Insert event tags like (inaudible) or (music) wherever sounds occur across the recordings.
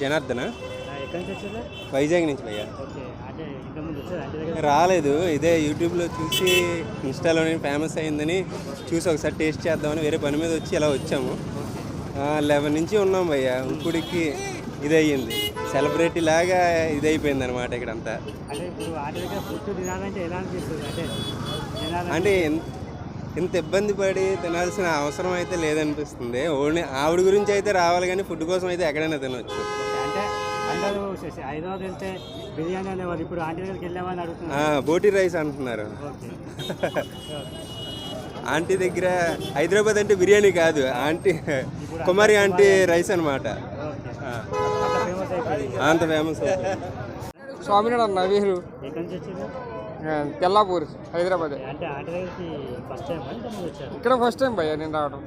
జనార్దన? వైజాగ్ నుంచి భయ్యా. రాలేదు. ఇదే యూట్యూబ్లో చూసి ఇన్స్టాలోనే ఫేమస్ అయిందని చూసి ఒకసారి టేస్ట్ చేద్దామని వేరే పని మీద వచ్చి ఇలా వచ్చాము. లెవెన్ నుంచి ఉన్నాం భయ్యా. ఇప్పుడికి ఇది అయ్యింది సెలబ్రిటీ లాగా ఇది అయిపోయింది అనమాట ఎలా అనిపిస్తుంది అంటే ఇంత ఇబ్బంది పడి తినాల్సిన అవసరం అయితే లేదనిపిస్తుంది. ఓన్లీ ఆవిడ గురించి అయితే రావాలి కానీ ఫుడ్ కోసం అయితే ఎక్కడైనా అడుగుతున్నారు. బోటి రైస్ అంటున్నారు. (laughs) ఆంటీ దగ్గర హైదరాబాద్ అంటే బిర్యానీ కాదు ఆంటీ కుమారి ఆంటీ రైస్ అనమాట ఓకే అంత ఫేమస్ ఎక్కడి నుంచి వచ్చారు? తెల్లాపూర్ హైదరాబాద్. అంటే ఆంటీ దగ్గరికి ఫస్ట్ టైం ఇంతకుముందు వచ్చారు? ఇక్కడ ఫస్ట్ టైం భయ్యా నేను రావడం.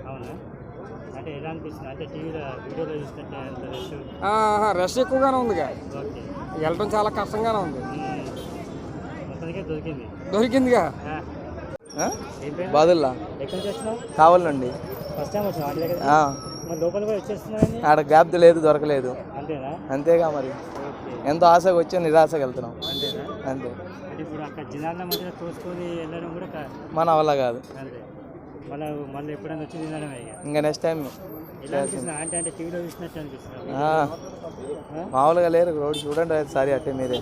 రష్ ఎక్కువగానే ఉందిగా. ఓకే. వెళ్ళడం చాలా కష్టంగానే ఉంది. దొరికిందిగా? బాదుల్లా. కావాలండి. ఆడ గ్యాప్ లేదు దొరకలేదు. అంతేగా మరి. ఎంతో ఆశగా వచ్చి నిరాశగా వెళ్తున్నాం. అంతే. మన వల్ల కాదు. ఇక. నెక్స్ట్ టైం మామూలుగా లేరు రోడ్ చూడండి ఒకసారి అట్టే మీరే.